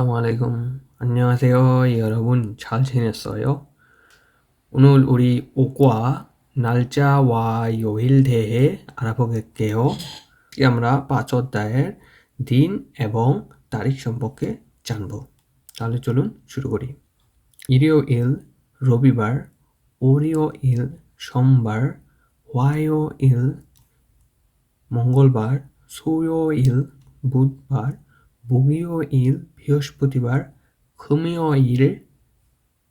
알라이쿰 안녕하세요 여러분 잘 지냈어요? 오늘 우리 옷과 날짜와 요일 대해 알아보게요 আমরা পাঁচ অধ্যায়ের দিন এবং তারিখ সম্পর্কে জানব তাহলে চলুন শুরু করি ইরিও ইল রবিবার ওরিও ইল সোমবার হোয়াইও ইল মঙ্গলবার সুয়ো ইল বুধবার বুগিও ইল বৃহস্পতিবার খুমিও ইল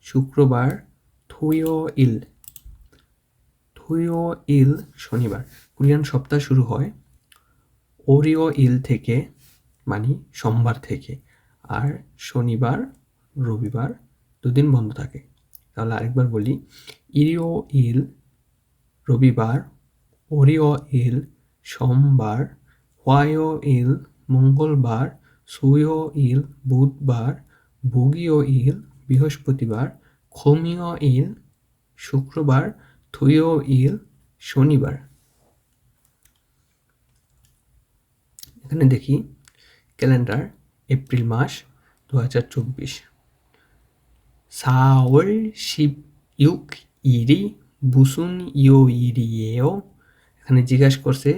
শুক্রবার, থুইও ইল। থুইও ইল শনিবার। কোরিয়ান সপ্তাহ শুরু হয় ওরিও ইল থেকে মানে সোমবার থেকে। আর শনিবার, রবিবার দুদিন বন্ধ থাকে। তাহলে আরেকবার বলি, ইরিও ইল রবিবার, ওরিও ইল সোমবার, হোয়াইও ইল মঙ্গলবার সুয়ো ইল বুধবার বুগিও ইল বৃহস্পতিবার খমিও ইল শুক্রবার, থুয়ো ইল শনিবার। এখানে দেখি, ক্যালেন্ডার, এপ্রিল মাস দু হাজার চব্বিশ। সাওল শিব ইউক ইরি, বুসুন ইও ইরি এও এখানে জিজ্ঞাসা করছে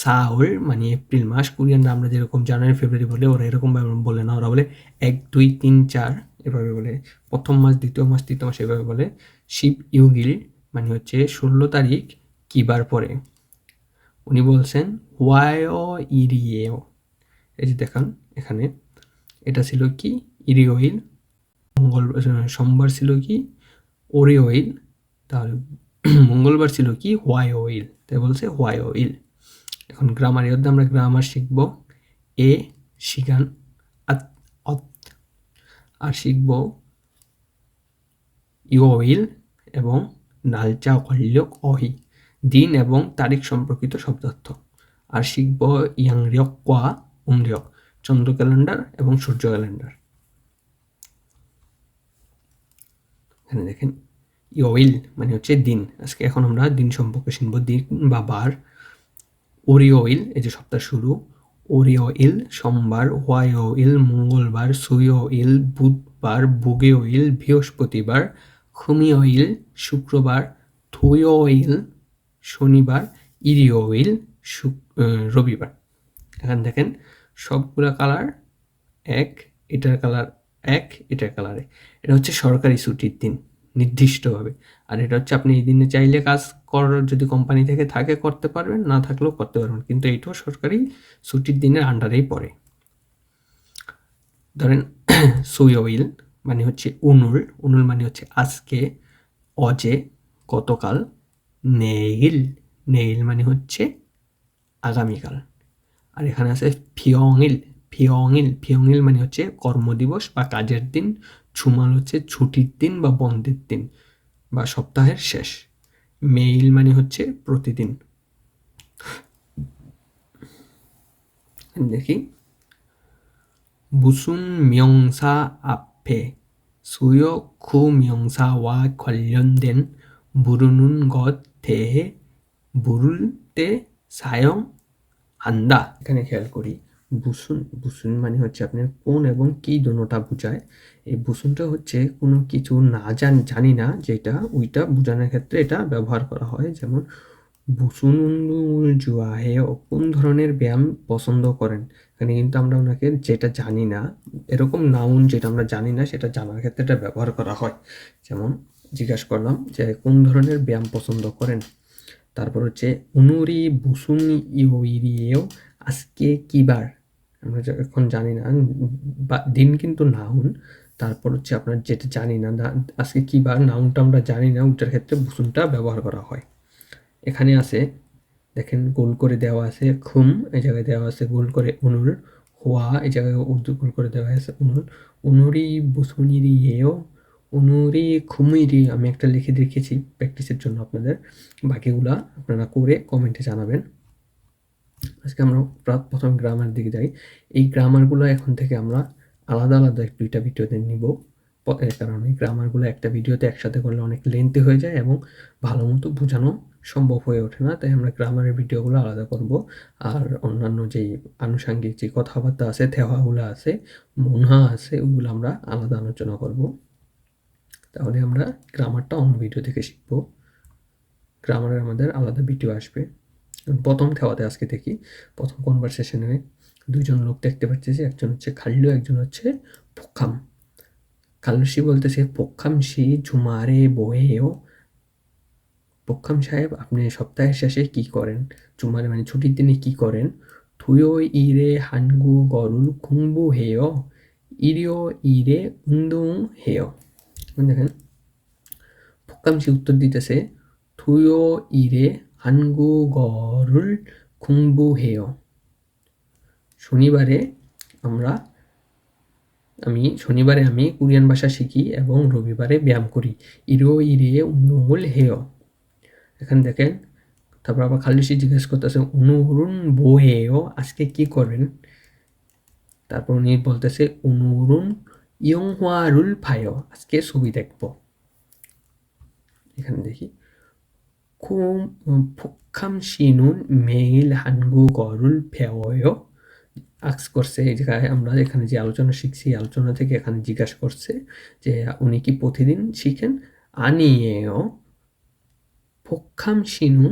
সাওল মানে এপ্রিল মাস, কোরিয়ানরা আমরা যেরকম জানুয়ারি, ফেব্রুয়ারি বলে, ওরা এরকম বলে না, ওরা বলে এক, দুই, তিন, চার, এভাবে বলে। প্রথম মাস, দ্বিতীয় মাস, তৃতীয় মাস এভাবে বলে। শিব ইউগিল মানে হচ্ছে ষোলো তারিখ, কিবার পরে। উনি বলছেন ওয়াও ইরিয়েও। এই যে দেখান এখানে, এটা ছিল কি? ইরিওইল মঙ্গল সোমবার ছিল কি? ওরি অয়েল। তাহলে মঙ্গলবার ছিল কি? হোয়াই অয়েল। তাই বলছে হোয়াই অয়েল। এখন গ্রামার এর আমরা গ্রামার শিখব। এ শিখান আর শিখব ইউইল এবং নালচা কল্যক অহি, দিন এবং তারিখ সম্পর্কিত শব্দার্থ আর শিখব ইয়াংরিয়ক কোয়া, উমরিয়ক, চন্দ্র ক্যালেন্ডার এবং সূর্য ক্যালেন্ডার। এখানে দেখেন ইওইল মানে হচ্ছে দিন। আজকে এখন আমরা দিন সম্পর্কে শিখব, দিন বা বার। ওরিওইল এই যে সপ্তাহ শুরু ওরিওইল সোমবার হোয়াইওইল মঙ্গলবার সুইওইল বুধবার বুগেওইল বৃহস্পতিবার খুমিওইল শুক্রবার থুইওইল শনিবার, ইরিও ইরিওইল রবিবার। এখানে দেখেন, সবগুলা কালার এক, এটার কালার এক, এটার কালারে এটা হচ্ছে সরকারি ছুটির দিন। নির্দিষ্টভাবে। আর এটা হচ্ছে আপনি এই দিনে চাইলে কাজ করার যদি কোম্পানি থেকে থাকে, করতে পারবেন, না থাকলেও করতে পারবেন। কিন্তু এইটাও সরকারি ছুটির দিনের আন্ডারেই পড়ে। ধরেন সুইওইল মানে হচ্ছে উনুল। উনুল মানে হচ্ছে আজকে, অজে, গতকাল, নেইল। নেইল মানে হচ্ছে আগামীকাল। আর এখানে আছে ফিয়ংইল ফিয়ংইল ফিয়ংইল মানে হচ্ছে কর্মদিবস বা কাজের দিন। ছুমাল হচ্ছে ছুটির দিন বা বন্ধের দিন বা সপ্তাহের শেষ মেইল মানে হচ্ছে প্রতিদিন দেখি 무슨 명사 앞에 수요 그 명사와 관련된 부르는 것 대해 부를 때 사용한다 এখানে খেয়াল করি বুসুন বুসুন মানে হচ্ছে আপনার কোন এবং কি দোনোটা বোঝায়। এই বুসুনটা হচ্ছে কোনো কিছু না জান, জানি না যেটা, ওইটা বোঝানোর ক্ষেত্রে এটা ব্যবহার করা হয়। যেমন, বুসুন জুয়াহে কোন ধরনের ব্যায়াম পছন্দ করেন? এখানে কিন্তু আমরা ওনাকে যেটা জানি না, এরকম নাউন যেটা আমরা জানি না, সেটা জানার ক্ষেত্রে এটা ব্যবহার করা হয়। যেমন, জিজ্ঞাসা করলাম যে, কোন ধরনের ব্যায়াম পছন্দ করেন? তারপর হচ্ছে, উনুরি বুসুন ইউরিয়েও আজকে কিবার আমরা এখন জানি না। বা দিন কিন্তু নাউন, তারপর হচ্ছে আপনার যেটা জানি না আজকে কী বার নাউনটা আমরা জানি না ওটার ক্ষেত্রে বুসুনটা ব্যবহার করা হয়। এখানে আছে, দেখেন গোল করে দেওয়া আছে, খুম, এই জায়গায় দেওয়া আছে গোল করে অনুর হোয়া, এই জায়গায় উর্দু গোল করে দেওয়া আছে অনুর অনুরি বুসুনিরি এও অনুরি খুমিরি, আমি একটা লিখে রেখেছি প্র্যাকটিসের জন্য আপনাদের। বাকিগুলা আপনারা করে কমেন্টে জানাবেন। আজকে আমরা প্রথম গ্রামার দিকে যাই। এই গ্রামারগুলো এখন থেকে আমরা আলাদা আলাদা দুইটা ভিডিওতে নিব। কারণ এই গ্রামারগুলো একটা ভিডিওতে একসাথে করলে অনেক লেন্থি হয়ে যায় এবং ভালো মতো বোঝানো সম্ভব হয়ে ওঠে না। তাই আমরা গ্রামারের ভিডিওগুলো আলাদা করব। আর অন্যান্য যেই আনুষাঙ্গিক যে কথাবার্তা আছে থেওয়াগুলো আছে, মনহা আছে, ওগুলো আমরা আলাদা আলোচনা করব। তাহলে আমরা গ্রামারটা অন্য ভিডিও থেকে শিখব। গ্রামারের আমাদের আলাদা ভিডিও আসবে। প্রথম থেওয়াতে আজকে দেখি, প্রথম কনভারসেশনে দুইজন লোক দেখতে পাচ্ছি যে একজন হচ্ছে খাল্লু, একজন হচ্ছে পোখাম। খাল্লুসি বলতেছে, পোখাম সি ঝুমারে বহেও। পোখাম সাহেব, আপনি সপ্তাহের শেষে কি করেন? জুমারে মানে ছুটির দিনে কি করেন? থুয়ো ইরে হানগু গরুল খুংবু হেয়, ইরিও ইরে উন্দুং হেয়। দেখেন পোকামসি উত্তর দিতেছে, থুয়ো ইরে হানগু গরুল খুংবু হেয় শনিবারে আমরা আমি শনিবারে আমি কোরিয়ান ভাষা শিখি এবং রবিবারে ব্যায়াম করি ইরো ইরে উন্নুমুল হেয় এখানে দেখেন তারপর আবার খালি খালিসি জিজ্ঞেস করতেছে অনুরুন বহেও আজকে কি করবেন তারপর উনি বলতেছে অনুরুন ইয়ংহুয়ারুল ফায়ো আজকে ছবি দেখব এখানে দেখি খুম ফুকাম শিনুন মেইল হানগু গরুল ফেওয় আক্স করছে এই জায়গায় আমরা এখানে যে আলোচনা শিখছি আলোচনা থেকে এখানে জিজ্ঞাসা করছে যে উনি কি প্রতিদিন শিখেন আনিয়েও 복함시는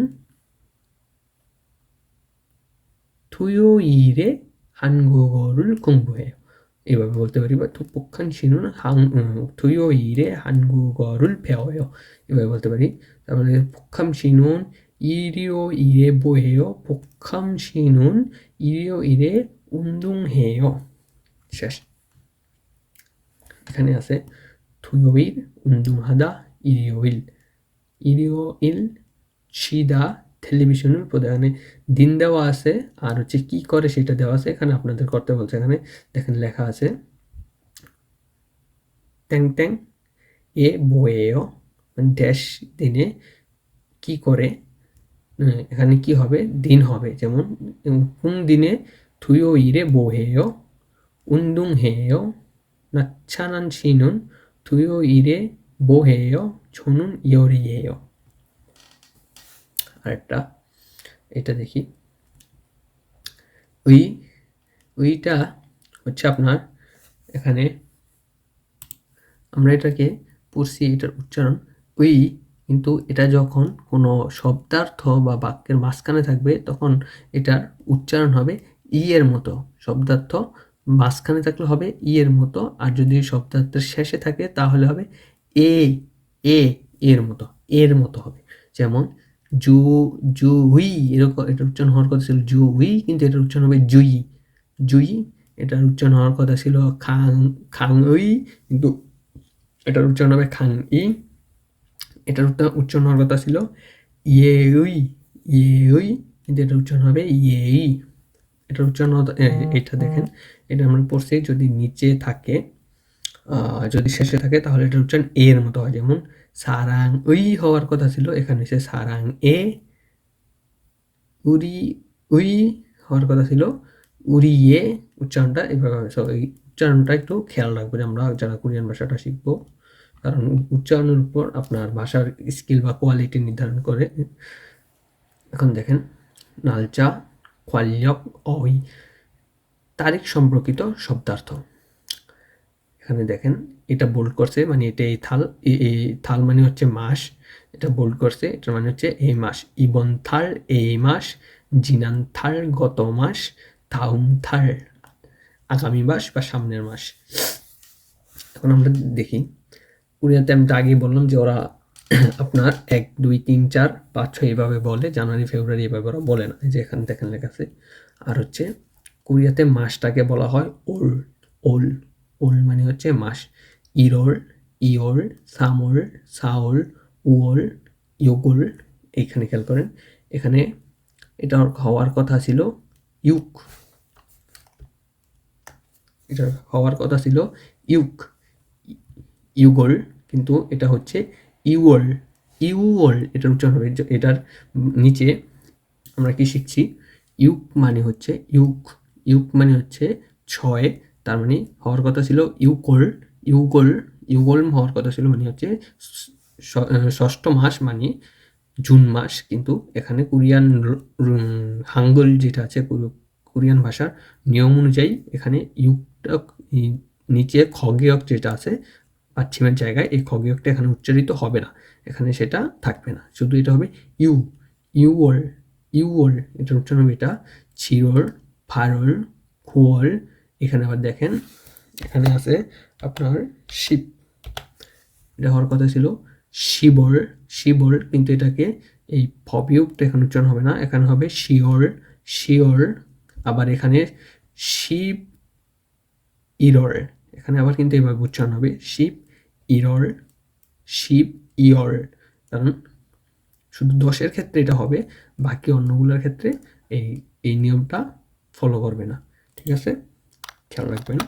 토요일에 한국어를 공부해요. এভাবে বলতে পারি বা পক্ষান শিনুন 토요일에 한국어를 배워요. এভাবে বলতে পারি তারপরে 복함 শিনুন 일요일에 뭐해요? 복함 শিনুন 일요일에 운동해요. শেষ এখানে আছে 토요일 운동하다 일요일 ইরিওইল শিদা টেলিভিশনের উপর এখানে দিন দেওয়া আছে আর হচ্ছে কি করে সেটা দেওয়া আছে, এখানে আপনাদের করতে বলছে। এখানে দেখেন লেখা আছে, ট্যাং ট্যাং, এ বয়েও মানে ড্যাশ দিনে কি করে এখানে কি হবে, দিন হবে। যেমন, কোন দিনে থুয়ো ইরে বোহেয় উন্দুং হেয়, নাচ্ছানান শিনুন, থুয়ো ইরে বোহেয় ছনুন ইয়োরিয়েয় আরেকটা। এটা দেখি। উই, উইটা হচ্ছে আপনার এখানে আমরা এটাকে পড়ছি, এটার উচ্চারণ উই, কিন্তু এটা যখন কোনো শব্দার্থ বা বাক্যের মাঝখানে থাকবে, তখন এটার উচ্চারণ হবে ই এর মতো। শব্দার্থ মাঝখানে থাকলে হবে ই এর মতো, আর যদি শব্দার্থের শেষে থাকে, তাহলে হবে এ এ, এর মতো এর মতো হবে। যেমন জু জু হুই এরকম, এটার উচ্চারণ হওয়ার কথা ছিল জু হুই, কিন্তু এটার উচ্চারণ হবে জুই। জুই, এটার উচ্চারণ হওয়ার কথা ছিল খাং খাং উই কিন্তু এটার উচ্চারণ হবে খাং ই। এটার উচ্চারণ হওয়ার কথা ছিল ইয়ে উই ইয়ে উই, কিন্তু এটার উচ্চারণ হবে ইয়ে ই। এটার উচ্চারণ এটা দেখেন, এটা আমরা পড়ছি, যদি নিচে থাকে যদি শেষে থাকে, তাহলে এটা উচ্চারণ এর মতো হয়, যেমন সারাং, উই হওয়ার কথা ছিল এখানে, সে সারাং এ, উরি, উই হওয়ার কথা ছিল এ, উচ্চারণটা এভাবে হবে। সো এই উচ্চারণটা একটু খেয়াল রাখবেন আমরা, যারা কোরিয়ান ভাষাটা শিখব। কারণ উচ্চারণের উপর আপনার ভাষার স্কিল বা কোয়ালিটি নির্ধারণ করে। এখন দেখেন, নালচা খোয়াল্যক অই, তারিখ সম্পর্কিত শব্দার্থ। এখানে দেখেন, এটা বোল্ড করছে মানে এটা এই থাল এই থাল মানে হচ্ছে মাস, এটা বোল্ড করছে এটা মানে হচ্ছে এই মাস। ইবন থাল, এই মাস, জিনান থাল, গত মাস থাউম থাল, আগামী মাস বা সামনের মাস। এখন আমরা দেখি। কোরিয়াতে আমি আগেই বললাম যে ওরা আপনার এক, দুই, তিন, চার, পাঁচ, ছয় এভাবে বলে, জানুয়ারি, ফেব্রুয়ারি এভাবে ওরা বলে না যে এখানে দেখেন লেখা আছে। আর হচ্ছে কোরিয়াতে মাসটাকে বলা হয় ওল ওল। ওল মানে হচ্ছে মাস। ইরোল ইওল সামোল সাওল উওল ইয়োগোল এইখানে খেয়াল করেন। এখানে এটা হওয়ার কথা ছিল ইউক। এটা হওয়ার কথা ছিল ইউক। ইউগোল কিন্তু এটা হচ্ছে ইউওল ইউওল এটার উচ্চারণ হবে। এটার নিচে আমরা কি শিখছি? ইউক মানে হচ্ছে ইউক। ইউক মানে হচ্ছে ছয় তার মানে হওয়ার কথা ছিল ইউকোল ইউগোল ইউগোল হওয়ার কথা ছিল মানে হচ্ছে ষষ্ঠ মাস মানে জুন মাস, কিন্তু এখানে কোরিয়ান হাঙ্গল যেটা আছে কোরিয়ান ভাষার নিয়ম অনুযায়ী এখানে ইউকটা নিচে খগেয়ক যেটা আছে, পাশ্চিমের জায়গায় এই খগেয়কটা এখানে উচ্চারিত হবে না। এখানে সেটা থাকবে না। শুধু এটা হবে ইউ, ইউওল ইউওল, এটার উচ্চারণ হবে এটা চিরল ফারল খুয়ল এখানে আবার দেখেন, এখানে আছে আপনার শিব। এটা হওয়ার কথা ছিল শিবর শিবর কিন্তু এটাকে এই ফবিউকটা এখানে উচ্চারণ হবে না, এখানে হবে শিওর শিওর আবার এখানে শিব ইরর এখানে আবার কিন্তু এইভাবে উচ্চারণ হবে, শিব ইরর শিব ইয়র কারণ শুধু দশের ক্ষেত্রে এটা হবে, বাকি অন্যগুলোর ক্ষেত্রে এই এই নিয়মটা ফলো করবে না। ঠিক আছে? খেয়াল রাখবেন।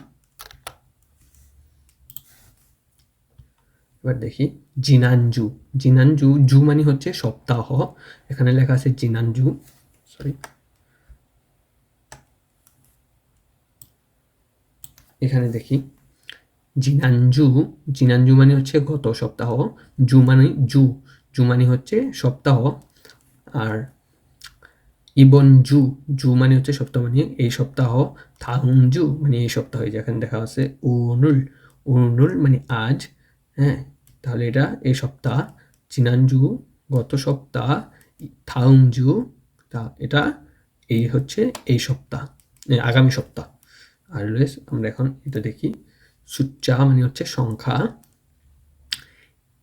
এবার দেখি জিনানজু জিনানজু জু মানে হচ্ছে সপ্তাহ। এখানে লেখা আছে জিনানজু সরি এখানে দেখি জিনানজু জিনানজু মানে হচ্ছে গত সপ্তাহ। জু মানে জু জু মানে হচ্ছে সপ্তাহ। আর ইবন জু জু মানে হচ্ছে সপ্তাহ মানে এই সপ্তাহ জু মানে এই সপ্তাহ যেখানে দেখা আছে উনুল উনুল মানে আজ হ্যাঁ? তাহলে এটা এই সপ্তাহ, চিনানজু গত সপ্তাহ থাউমজু তা এটা এই হচ্ছে এই সপ্তাহ আগামী সপ্তাহ। আর আমরা এখন এটা দেখি সুচ্চা মানে হচ্ছে সংখ্যা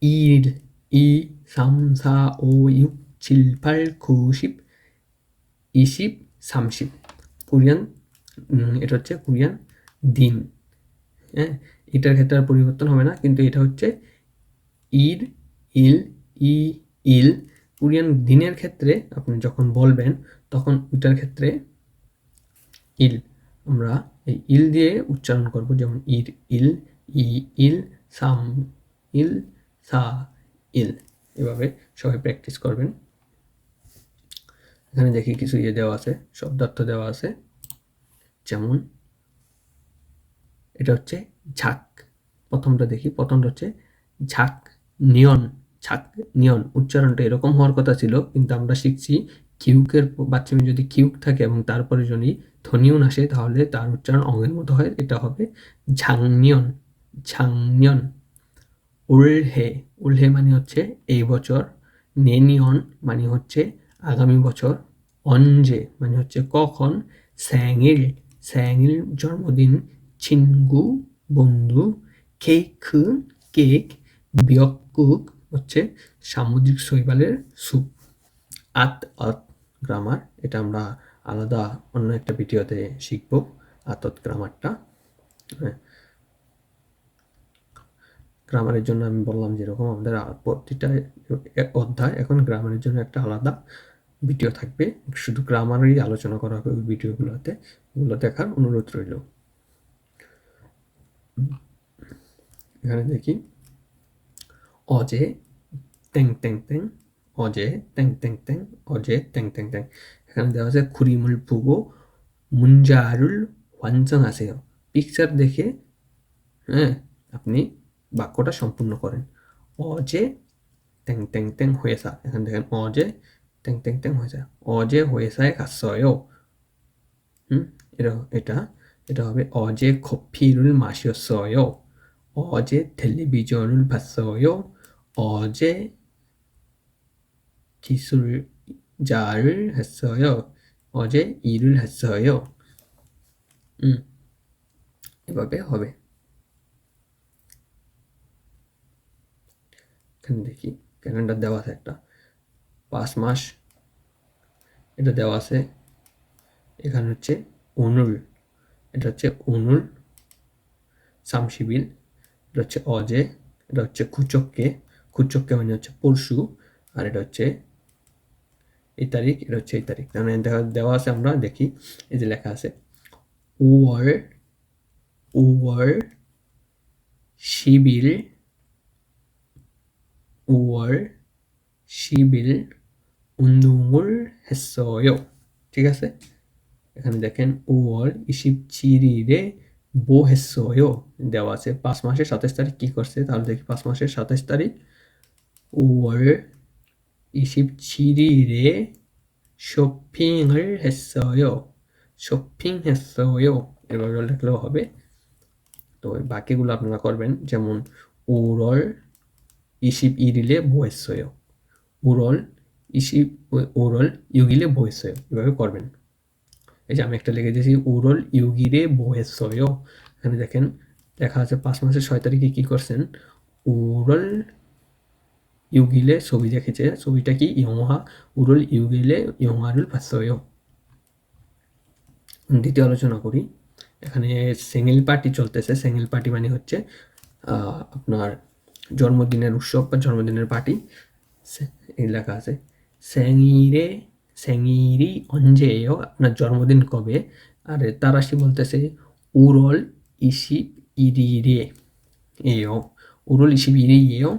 ইর ই সামসা, ও, ইউ 칠팔 ইশিপ সামশিপ কোরিয়ান এটা হচ্ছে কোরিয়ান দিন। হ্যাঁ এটার ক্ষেত্রে আর পরিবর্তন হবে না, কিন্তু এটা হচ্ছে ইর ইল, ই, ইল। কোরিয়ান দিনের ক্ষেত্রে আপনি যখন বলবেন, তখন ওইটার ক্ষেত্রে ইল। আমরা এই ইল দিয়ে উচ্চারণ করব, যেমন ইর ইল, ই, ইল সাম ইল, সা, ইল। এভাবে সবাই প্র্যাকটিস করবেন। এখানে দেখি কিছু ইয়ে দেওয়া আছে শব্দার্থ দেওয়া আছে। যেমন, এটা হচ্ছে ঝাক। প্রথমটা দেখি, প্রথমটা হচ্ছে ঝাক নিয়ন ছাক নিয়ন। উচ্চারণটা এরকম হওয়ার কথা ছিল, কিন্তু আমরা শিখছি কিউকের বাচ্চামি যদি কিউক থাকে এবং তারপরে যদি ধ্বনিউন আসে, তাহলে তার উচ্চারণ অঙ্গের মতো হয়। এটা হবে ঝাংনিয়ন ঝাংনিয়ন উলহে উল্হে মানে হচ্ছে এই বছর নেনিয়ন মানে হচ্ছে আগামী বছর অঞ্জে মানে হচ্ছে কখন স্যাঙিল স্যাঙিল জন্মদিন চিনগু বন্ধু, কেক কেক বিয়কুক হচ্ছে সামুদ্রিক শৈবালের স্যুপ আত আত গ্রামার এটা আমরা আলাদা অন্য একটা ভিডিওতে শিখব আতত গ্রামারটা হ্যাঁ। গ্রামারের জন্য আমি বললাম যেরকম আমাদের প্রতিটা অধ্যায় এখন গ্রামারের জন্য একটা আলাদা ভিডিও থাকবে। শুধু গ্রামারেরই আলোচনা করা হবে ওই ভিডিওগুলোতে। ওগুলো দেখার অনুরোধ রইল। এখানে দেখি। অজে ট্যাং ট্যাং ট্যাং অজে ট্যাং ট্যাং ট্যাং অজে ট্যাং ট্যাং ট্যাং এখানে দেওয়া আছে, খুরিমুল পুগো মুঞ্জারুল ওয়ানচাং আছে পিকচার দেখে হ্যাঁ আপনি বাক্যটা সম্পূর্ণ করেন। অজে ট্যাং ট্যাং হয়ে হয়েছা এখানে দেখেন, অজে 땡땡땡 회사 어제 회사에 갔어요 음 এটা এটা এটা হবে 어제 커피를 마셨어요 어제 텔레비전을 봤어요 어제 기술자를 했어요. 어제 일을 했어요. 음, এভাবে হবে এখানে দেখি ক্যালেন্ডার দেওয়া আছে একটা পাঁচ মাস। এটা দেওয়া আছে। এখানে হচ্ছে অনুল এটা হচ্ছে অনুল সামশিবিল এটা হচ্ছে অজে। এটা হচ্ছে খুচককে। খুচককে মানে হচ্ছে পরশু। আর এটা হচ্ছে এই তারিখ। এটা হচ্ছে এই তারিখ। মানে দেওয়া আছে আমরা, দেখি। এই যে লেখা আছে ওয়ার ওয়ার শিবিল ওয়ার শিবিল 운동을 했어요. ঠিক আছে এখানে দেখেন 5월 27일에 뭐 했어요 দেওয়া আছে পাঁচ মাসের সাতাশ তারিখ কি করছে তাহলে দেখি পাঁচ মাসের সাতাশ তারিখ 5월 27일에 쇼핑을 했어요. 쇼핑했어요. এভাবে লিখলেও হবে তো এই বাকিগুলো আপনারা করবেন যেমন 5월 21일에 뭐 ইসি ওরল ইউগিলে বহেসয়, এভাবে করবেন। এই যে আমি একটা লিখে দিয়েছি ওরল ইউগিরে বহেসয় এখানে দেখেন দেখা আছে পাঁচ মাসের ছয় তারিখে কী করছেন? ওরল ইউগিলে ছবি দেখেছে, ছবিটা কি? ইয়মহা উরল ইউগিলে ইয়ংহারুল ফাঁসয় দ্বিতীয় আলোচনা করি। এখানে সেঙ্গেল পার্টি চলতেছে, সেঙ্গেল পার্টি মানে হচ্ছে আপনার জন্মদিনের উৎসব বা জন্মদিনের পার্টি। লেখা আছে। স্যাংইরে স্যাংইরি অঞ্জেয় আপনার জন্মদিন কবে আর তারাশি বলতেছে উরল ইসিপ ইরি রে এও উরল ইসিপ ইরি এও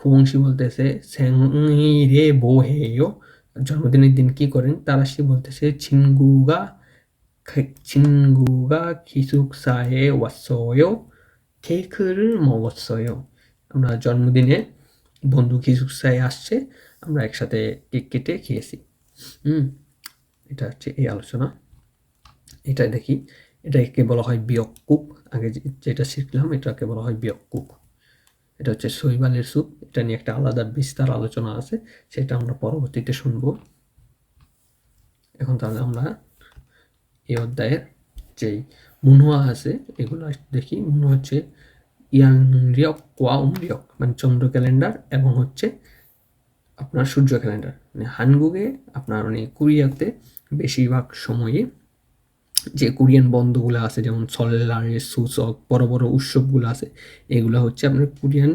ফংসি বলতেছে স্যাংই রে বো হেও জন্মদিনের দিন কি করেন তারাশি বলতেছে ছিনগুগা 친구가 기숙사에 왔어요. 케이크를 먹었어요. আপনার জন্মদিনে বন্ধু কিসুকসায় আসছে আমরা একসাথে কেক কেটে খেয়েছি। হুম, এটা হচ্ছে এই আলোচনা। এটা দেখি। এটাকে বলা হয় বিয়কুক আগে যেটা শিখলাম, এটাকে বলা হয় বিয়কুক এটা হচ্ছে শৈবালের স্যুপ। এটা নিয়ে একটা আলাদা বিস্তার আলোচনা আছে, সেটা আমরা পরবর্তীতে শুনব। এখন তাহলে আমরা এই অধ্যায়ের যেই মুনহা আছে, এগুলো দেখি। মনে হচ্ছে ইয়াংরিয়ক কোয়া উমরিয়ক মানে চন্দ্র ক্যালেন্ডার এবং হচ্ছে আপনার সূর্য ক্যালেন্ডার। মানে হানগুগে আপনার মানে কোরিয়াতে বেশিরভাগ সময়ে যে কোরিয়ান বন্ধগুলো আছে, যেমন সলেলারে, সুসক, বড় বড় উৎসবগুলো আছে, এগুলো হচ্ছে আপনার কোরিয়ান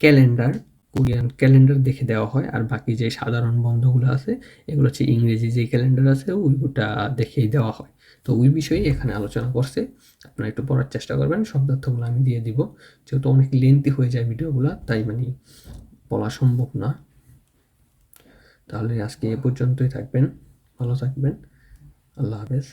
ক্যালেন্ডার। কোরিয়ান ক্যালেন্ডার দেখে দেওয়া হয়, আর বাকি যে সাধারণ বন্ধগুলো আছে, এগুলো হচ্ছে ইংরেজি যে ক্যালেন্ডার আছে ওইগুলোটা দেখেই দেওয়া হয়। তো ওই বিষয়ে এখানে আলোচনা করছে। আপনারা একটু পড়ার চেষ্টা করবেন শব্দার্থগুলো আমি দিয়ে দিব। যেহেতু অনেক লেন্থি হয়ে যায় ভিডিওগুলো, তাই মানে বলা সম্ভব না। তাহলে আজকে এ পর্যন্তই থাকবেন। ভালো থাকবেন। আল্লাহ হাফেজ।